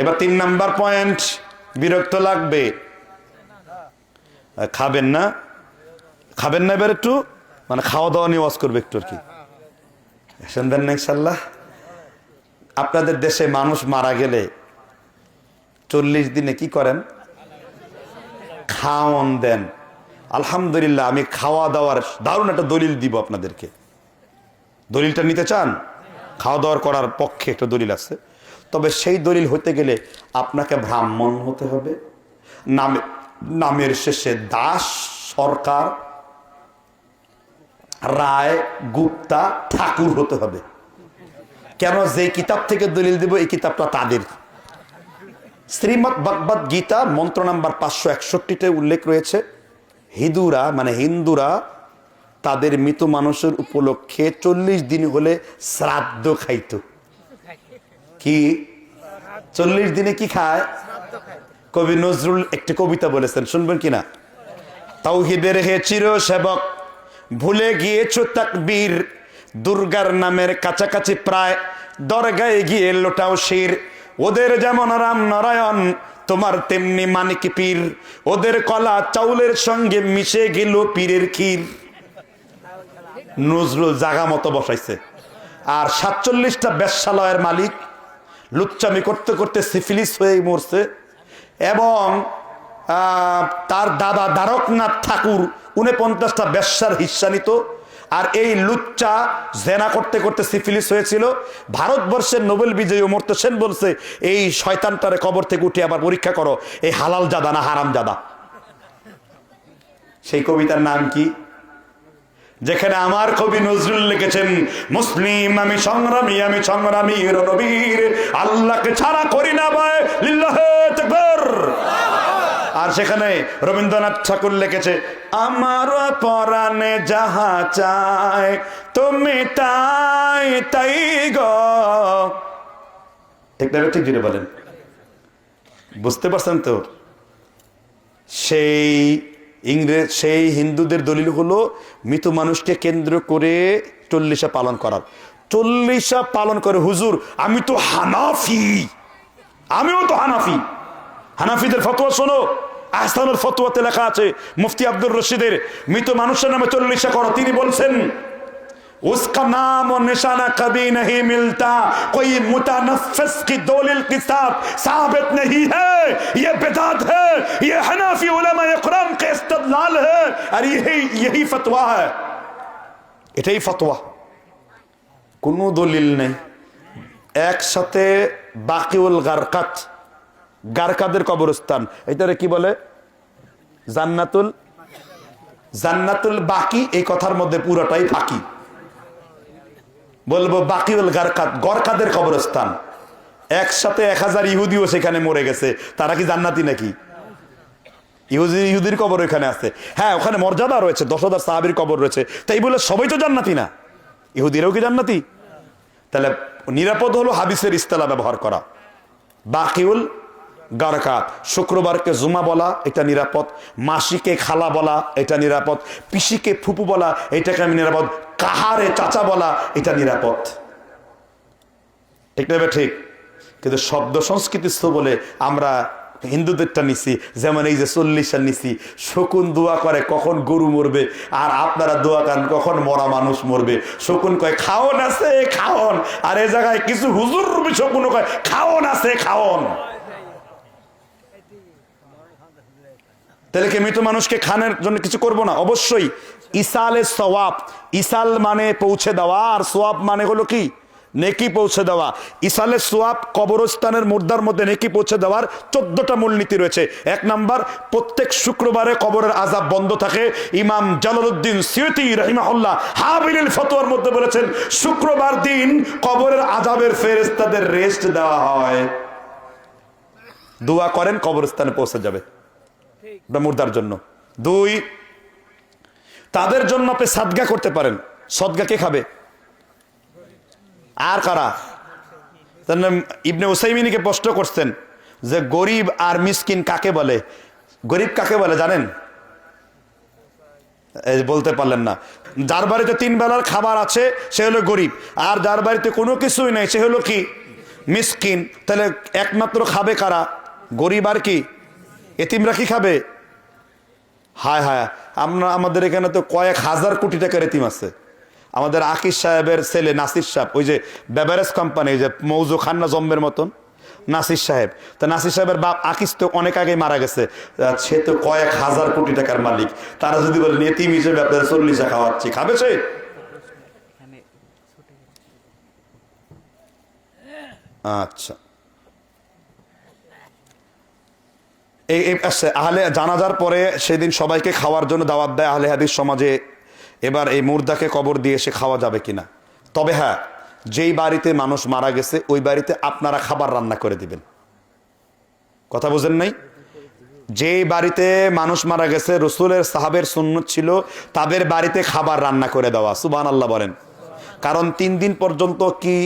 এবার তিন number point, বিরক্ত লাগবে। খাবেন না? খাবেন না এবার একটু? মানে খাওয়া দাওয়া নিয়ে ওয়াজ করবে একটু আর কি। শুনবেন না ইনশাল্লাহ আপনাদের দেশে মানুষ মারা গেলে চল্লিশ দিনে কি করেন? খাওয়ন দেন। আলহামদুলিল্লাহ, আমি খাওয়া দাওয়ার দারুণ একটা দলিল দিব আপনাদেরকে। দলিলটা নিতে চান? খাওয়া দাওয়ার করার পক্ষে একটা দলিল আছে। তবে সেই দলিল হতে গেলে আপনাকে ব্রাহ্মণ হতে হবে। নামে নামের শেষে দাস সরকার, রায় গুপ্তা, ঠাকুর হতে হবে। কেন যে কিতাব থেকে দলিল দিব, এই কিতাবটা তাদের। শ্রীমৎ ভগবদ গীতা, মন্ত্র নাম্বার পাঁচশো একষট্টিতে উল্লেখ রয়েছে, হিন্দুরা মানে হিন্দুরা তাদের মৃত মানুষের উপলক্ষে চল্লিশ দিন হলে শ্রাদ্ধ খাইত। কি? চল্লিশ দিনে কি খায়? কবি নজরুল একটি কবিতা বলেছেন, শুনবেন কিনা তাওহিদের হে চির সেবক ভুলে গিয়েছ তাকবীর, দুর্গার নামের কাছাকাছি প্রায়, দরগায় গিয়ে লোটাও শির। ওদের যেমন রাম নারায়ণ, তোমার তেমনি মানিক পীর। ওদের কলা চাউলের সঙ্গে মিশে গেল পীরের ক্ষীর। নজরুল জাগা মতো বসাইছে। আর সাতচল্লিশটা বেশ্যালয়ের মালিক লুচ্চামি করতে করতে সিফিলিস হয়ে মরছে। এবং তার দাদা দ্বারকনাথ ঠাকুর উনপঞ্চাশটা বেশ্যার হিস্সা নিত। আর এই লুচ্চা জেনা করতে করতে সিফিলিস হয়েছিল। ভারতবর্ষের নোবেল বিজয়ী অমর্ত্য সেন বলছে, এই শয়তানটারে কবর থেকে উঠে আবার পরীক্ষা করো, এই হালাল জাদা না হারাম জাদা? সেই কবিতার নাম কি? যেখানে আমার কবি নজরুল লিখেছেন, মুসলিম আমি সংগ্রামী আমি সংগ্রামী রণবীর। আল্লাহকে ছাড়া করি না ভাই আর সেখানে রবীন্দ্রনাথ ঠাকুর লিখেছে, আমার পরাণে যাহা চায়, তুমি তাই তাই গো। ঠিক ঠিক জুড়ে বলেন। বুঝতে পারছেন তো? সেই ইংরেজ, সেই হিন্দুদের দলিল হলো, মৃত মানুষকে কেন্দ্র করে চল্লিশা পালন করার। চল্লিশা পালন করে, হুজুর, আমি তো হানাফি। আমিও তো হানাফি। হানাফিদের ফতোয়া শোনো। আহসানের ফতোয়াতে লেখা আছে, মুফতি আব্দুর রশিদের, মৃত মানুষের নামে চল্লিশা করা। তিনি বলছেন उसका नाम और निशाना कभी नहीं मिलता कोई मुतनफिस की दलील के साथ साबित नहीं है ये बिदात है ये हनाफी उलमा इकराम के इस्तदलाल है और यही यही फतवा है এটাই ফতোয়া কোনো দলিল নেই একসাথে বাকিউল গারকাত গারকাদের কবরস্থান এটারে কি বলে জান্নাতুল জান্নাতুল বাকি এই কথার মধ্যে পুরোটাই ফাঁকি বলব বাকিউল গরকাদের কবরস্থান। একসাথে এক হাজার ইহুদিও সেখানে মরে গেছে। তারা কি জান্নাতি নাকি? ইহুদি ইহুদির কবর ওখানে আছে। হ্যাঁ ওখানে মর্যাদা রয়েছে। দশ হাজার সাহাবির কবর রয়েছে। তাই বলে সবাই তো জান্নাতি না। ইহুদিরাও কি জান্নাতি? তাহলে নিরাপদ হলো হাবিসের ইস্তেলা ব্যবহার করা। বাকিউল গারকাত। শুক্রবারকে জুমা বলা, এটা নিরাপদ। মাসিকে খালা বলা, এটা নিরাপদ। পিসিকে ফুপু বলা, এটাকে আমি নিরাপদ। কাহারে চাচা বলা, এটা নিরাপদ। ঠিক না ঠিক? কিন্তু শব্দ সংস্কৃতিস্থ বলে আমরা হিন্দুদেরটা নিছি, যেমন এই যে চল্লিশটা নিছি। শকুন দোয়া করে, কখন গরু মরবে? আর আপনারা দোয়া করেন, কখন মরা মানুষ মরবে? শকুন কয়, খাওন আছে, খাওন। আর এ জায়গায় কিছু হুজুর শকুন কয়, খাওন আছে, খাওন। তাহলে কি মৃত মানুষকে খানের জন্য কিছু করব না? অবশ্যই। ইসালে সওয়াব। ইসাল মানে পৌঁছে দেওয়া, আর সোয়াব মানে হলো কি? নেকি পৌঁছে দেওয়া। ইসালে সোয়াব কবরস্থানের মুর্দার মধ্যে নেকি পৌঁছে দেওয়ার চোদ্দটা মূলনীতি রয়েছে। এক নাম্বার, প্রত্যেক শুক্রবারে কবরের আজাব বন্ধ থাকে। ইমাম জালালউদ্দিন সিয়তি রহিমাহুল্লাহ হাবিলিল ফতোয়ার মধ্যে বলেছেন, শুক্রবার দিন কবরের আজাবের ফেরেস্তাদের রেস্ট দেওয়া হয়। দোয়া করেন, কবরস্থানে পৌঁছে যাবে। মুর্দার জন্য। দুই, তাদের জন্য আপনি সাদগা করতে পারেন। সদগা কে খাবে? আর কারা? ইবনে ওসাইমিনীকে প্রশ্ন করছেন যে গরিব আর মিসকিন কাকে বলে? গরিব কাকে বলে জানেন? বলতে পারলেন না। যার বাড়িতে তিন বেলার খাবার আছে, সে হলো গরিব। আর যার বাড়িতে কোনো কিছুই নেই, সে হলো কি? মিসকিন। তাহলে একমাত্র খাবে কারা? গরিব আর কি? এতিমরা কি খাবে? হায় হায়, আমরা, আমাদের এখানে তো কয়েক হাজার কোটি টাকার এতিম আছে। আমাদের আকিস সাহেবের ছেলে নাসির সাহেব, ওই যে বেভারেজ কোম্পানি যে মৌজু খান্না জম্বের মতন, নাসির সাহেব। তা নাসির সাহেবের বাপ আকিস তো অনেক আগে মারা গেছে। সে তো কয়েক হাজার কোটি টাকার মালিক। তারা যদি বলেন, এতিম হিসেবে আপনার চল্লিশা খাওয়াচ্ছি, খাবে সে? আচ্ছা। এই আচ্ছা, আহলে জানাজার পরে সেদিন সবাইকে খাওয়ার জন্য দাওয়াত দেয় আহলে হাদিস সমাজে। এবার এই মুর্দাকে কবর দিয়ে সে খাওয়া যাবে কিনা? তবে হ্যাঁ যেই বাড়িতে মানুষ মারা গেছে ওই বাড়িতে আপনারা খাবার রান্না করে দিবেন। কথা বুঝেন নাই? যেই বাড়িতে মানুষ মারা গেছে রসুলের সাহাবের সুন্নত ছিল তাদের বাড়িতে খাবার রান্না করে দেওয়া সুবান আল্লাহ বলেন। কারণ তিন দিন পর্যন্ত কি?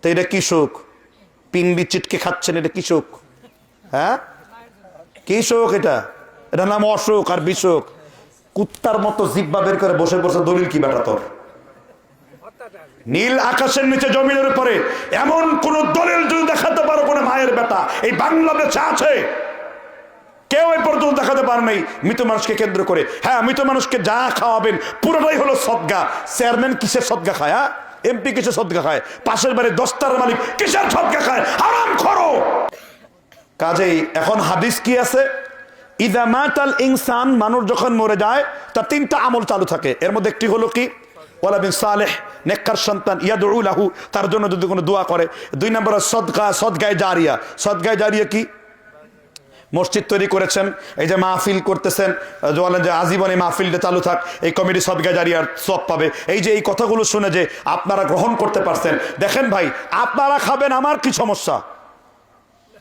তো এটা কি শোক পিংবি চিটকে খাচ্ছেন এটা কি শোক হ্যাঁ? কি শোক এটা? এটা নাম অশোক আর বিশোক। কুত্তার মতো জিব্বা বের করে বসে বসে দলিল কি বেটা তোর? নীল আকাশের নিচে জমিনের উপরে এমন কোন দলিল যদি দেখাতে পারো কোন মায়ের বেটা, এই বাংলাদেশে আছে? কেউ এই পর্যন্ত দেখাতে পারে নাই মৃত মানুষকে কেন্দ্র করে। হ্যাঁ মৃত মানুষকে যা খাওয়াবেন, পুরোটাই হলো সদগা। চেয়ারম্যান কিসের সদগা খায় হ্যাঁ? এমপি কিসের সদগা খায়? পাশের বাড়ির দশটার মালিক কিসের সদগা খায়? আরাম করো কাজেই এখন হাদিস কি আছে? ইদা মাতাল ইনসান, মানুষ যখন মরে যায়, তার তিনটা আমল চালু থাকে। এর মধ্যে একটি হলো কি? তার জন্য যদি কোনো দোয়া করে। দুই নম্বর সদকা, সদগায় জারিয়া। সদগায় জারিয়া কি? মসজিদ তৈরি করেছেন, এই যে মাহফিল করতেছেন বলেন যে আজীবনে মাহফিলটা চালু থাক, এই কমিটি সদগা জারিয়ার সব পাবে। এই যে এই কথাগুলো শুনে যে আপনারা গ্রহণ করতে পারছেন, দেখেন ভাই, আপনারা খাবেন, আমার কি সমস্যা?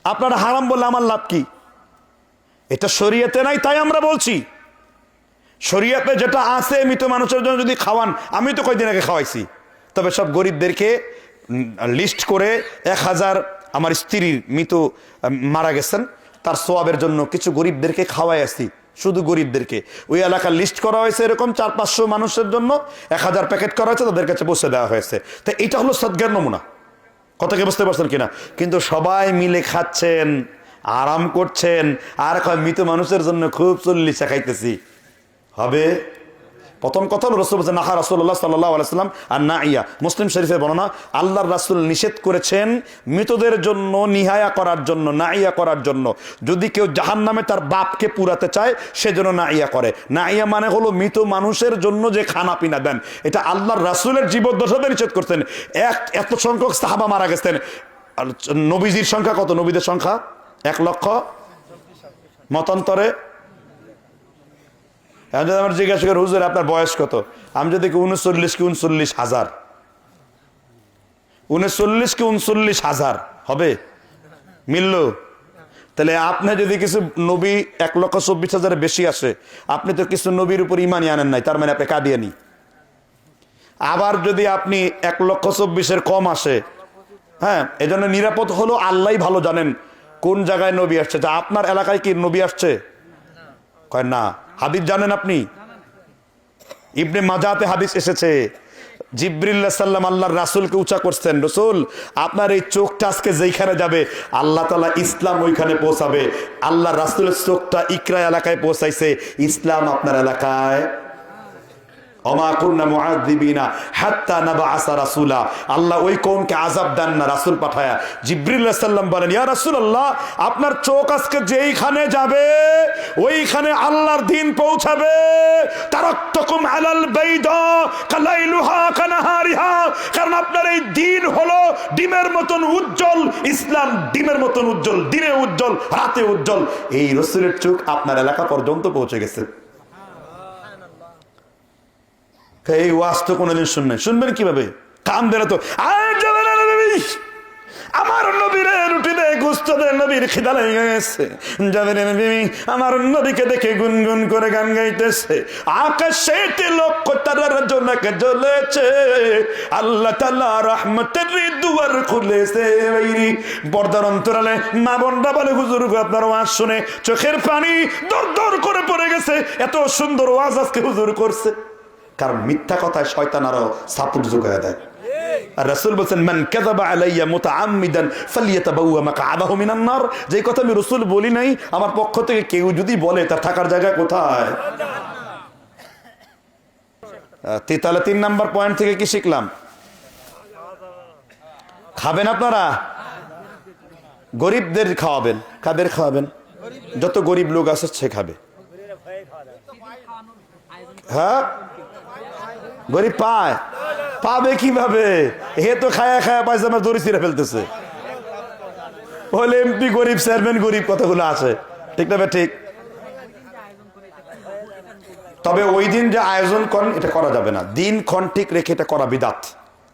আপনারা হারাম বললে আমার লাভ কি? এটা শরীয়তে নাই, তাই আমরা বলছি। শরীয়তে যেটা আছে মৃত মানুষের জন্য যদি খাওয়ান, আমি তো কয়দিন আগে খাওয়াইছি। তবে সব গরিবদেরকে লিস্ট করে এক হাজার আমার স্ত্রীর মৃত মারা গেছেন, তার সোয়াবের জন্য কিছু গরিবদেরকে খাওয়াই আসি শুধু গরিবদেরকে। ওই এলাকার লিস্ট করা হয়েছে এরকম চার পাঁচশো মানুষের জন্য, এক হাজার প্যাকেট করা হয়েছে, তাদের কাছে পৌঁছে দেওয়া হয়েছে। তো এটা হলো সদ্জ্ঞান নমুনা। কথাকে বুঝতে পারছেন কিনা? কিন্তু সবাই মিলে খাচ্ছেন, আরাম করছেন, আর মৃত মানুষের জন্য খুব চল্লিশা খাইতেছি। হবে? প্রথম কথা হলো রসুল বলছেন, নাহা রসুল্লাহ সাল্লাহ আলাইসাল্লাম আর না ইয়া মুসলিম শরীফের বর্ণনা, আল্লাহর রাসুল নিষেধ করেছেন মৃতদের জন্য নিহায়া করার জন্য না ইয়া করার জন্য। যদি কেউ জাহান নামে তার বাপকে পুরাতে চায় সেজন্য না ইয়া করে। না ইয়া মানে হলো মৃত মানুষের জন্য যে খানা পিনা দেন। এটা আল্লাহর রাসুলের জীবদ্দশাতে নিষেধ করতেন এক, এত সংখ্যক সাহাবা মারা গেছেন। আর নবীজির সংখ্যা কত? নবীদের সংখ্যা? এক লক্ষ? মতান্তরে? এখন যদি আমার জিজ্ঞাসা করি, হুজুর, আপনার বয়স কত? আমি যদি উনচল্লিশ কি উনচল্লিশ হাজার। উনচল্লিশ কি উনচল্লিশ হাজার, হবে? মিলল? তাহলে আপনি যদি কিছু নবী এক লক্ষ চব্বিশ হাজারের বেশি আসে আপনি তো কিছু নবীর উপর ইমানই আনেন নাই, তার মানে আপনি কাদিয়ানি আবার যদি আপনি এক লক্ষ চব্বিশের কম আসে হ্যাঁ এজন্য নিরাপদ হলো আল্লাহ ভালো জানেন কোন জায়গায় নবী আসছে। আপনার এলাকায় কি নবী আসছে? কয় না। হাদিস জানেন আপনি? ইবনে মাজাতে হাদিস এসেছে। জিব্রিল্লা সাল্লাম আল্লাহর রাসুলকে উঁচা করছেন, রসুল, আপনার এই চোখটা আজকে যেইখানে যাবে, আল্লাহ তালা ইসলাম ওইখানে পৌঁছাবে। আল্লাহ রাসুলের চোখটা ইকরা এলাকায় পৌঁছাইছে। ইসলাম আপনার এলাকায় আপনার চোখ আজকে যেইখানে যাবে, ওইখানে আল্লাহর দিন পৌঁছাবে। কারণ আপনার এই দিন হলো ডিমের মতন উজ্জ্বল, ইসলাম ডিমের মতন উজ্জ্বল, দিনে উজ্জ্বল, রাতে উজ্জ্বল। এই রসুলের চোখ আপনার এলাকা পর্যন্ত পৌঁছে গেছে। এই ওয়াজ তো কোনোদিন শুনবেন শুনবেন কীভাবে? কান দেন তো আমার নবীর রুটি দে গুস্ত দে, নবীর খিদা লেগে গেছে। না নবী আমার নবীকে দেখে গুনগুন করে গান গাইতেছে, আকাশে লক্ষ তারার জনকে জ্বলেছে। আল্লাহ তাআলা রহমতের দুয়ার খুলেছে বাইরি। পর্দার অন্তরালে মা বোনরা বলে, হুজুর আপনার ওয়াজ শুনে চোখের পানি দর দর করে পড়ে গেছে। এত সুন্দর ওয়াজ আজকে হুজুর করছে। কারণ মিথ্যা কথায় শয়তান আরও সাপুট যোগায় দেয়। আমার পক্ষ থেকে কেউ যদি বলে তার থাকার জায়গা কোথায়? তিন নাম্বার পয়েন্ট থেকে কি শিখলাম? খাবেন আপনারা? গরিবদের খাওয়াবেন। কাদের খাওয়াবেন? যত গরিব লোক আছে সে খাবে। হ্যাঁ? গরিব পায়। পাবে কীভাবে? হে তো খায়া খায়া পায়জামা দড়ি ছিঁড়ে ফেলতেছে। হলে এমপি গরিব, চেয়ারম্যান গরিব, কতগুলো আছে? ঠিক না ঠিক? তবে ওই দিন যে আয়োজন করেন এটা করা যাবে না। দিন ক্ষণ ঠিক রেখে এটা করা বিদাত।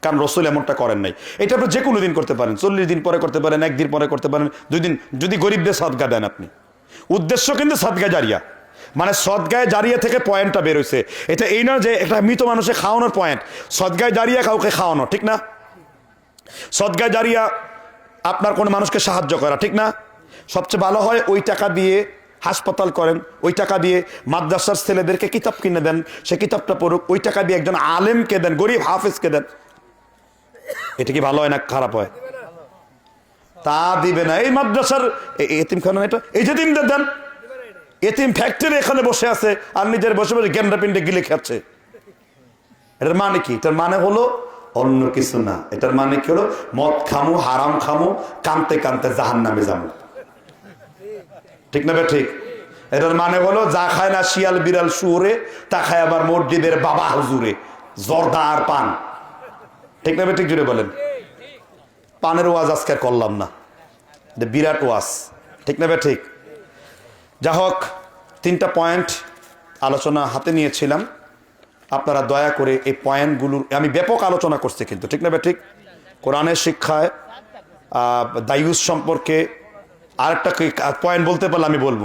কারণ রসুল এমনটা করেন নাই। এটা আপনি যে কোনো দিন করতে পারেন। চল্লিশ দিন পরে করতে পারেন, একদিন পরে করতে পারেন। দুই দিন, যদি গরিবদের সদগা দেন আপনি। উদ্দেশ্য কিন্তু সদগা জারিয়া। মানে সদগায় জারিয়া থেকে পয়েন্টটা বেরোইছে এটা এই না যে একটা মৃত মানুষে খাওয়ানোর পয়েন্ট। সদগায় জারিয়া কাউকে খাওয়ানো, ঠিক না? সদগায় জারিয়া আপনার কোনো মানুষকে সাহায্য করা, ঠিক না? সবচেয়ে ভালো হয় ওই টাকা দিয়ে হাসপাতাল করেন, ওই টাকা দিয়ে মাদ্রাসার ছেলেদেরকে কিতাব কিনে দেন, সে কিতাবটা পড়ুক, ওই টাকা দিয়ে একজন আলেমকে দেন, গরিব হাফেজকে দেন। এটা কি ভালো হয় না খারাপ হয়? তা দিবে না। এই মাদ্রাসার এ- এতিম খানা এটা এই যে দিন দেন। এতিম ফ্যাক্টরি এখানে বসে আছে আর নিজের বসে বসে গেন্ডা পিন্ডে গিলে খাচ্ছে। এটার মানে কি? এটার মানে হলো অন্য কিছু না। এটার মানে কি হলো? মদ খামু, হারাম খামু, কানতে কানতে জাহান নামে যাব ঠিক না ঠিক? এটার মানে হলো যা খায় না শিয়াল, বিড়াল, শুয়োরে, তা খায় আবার মসজিদের বাবা হুজুরে। জর্দা আর পান। ঠিক না ঠিক জুড়ে বলেন? পানের ওয়াজ আজকে করলাম না। বিরাট ওয়াজ। ঠিক না ঠিক? যা হোক, তিনটা পয়েন্ট আলোচনা হাতে নিয়েছিলাম। আপনারা দয়া করে এই পয়েন্টগুলোর আমি ব্যাপক আলোচনা করছি কিন্তু, ঠিক না ঠিক? কোরআনের শিক্ষায় দায়ুস সম্পর্কে আরেকটা পয়েন্ট বলতে পারলে আমি বলব।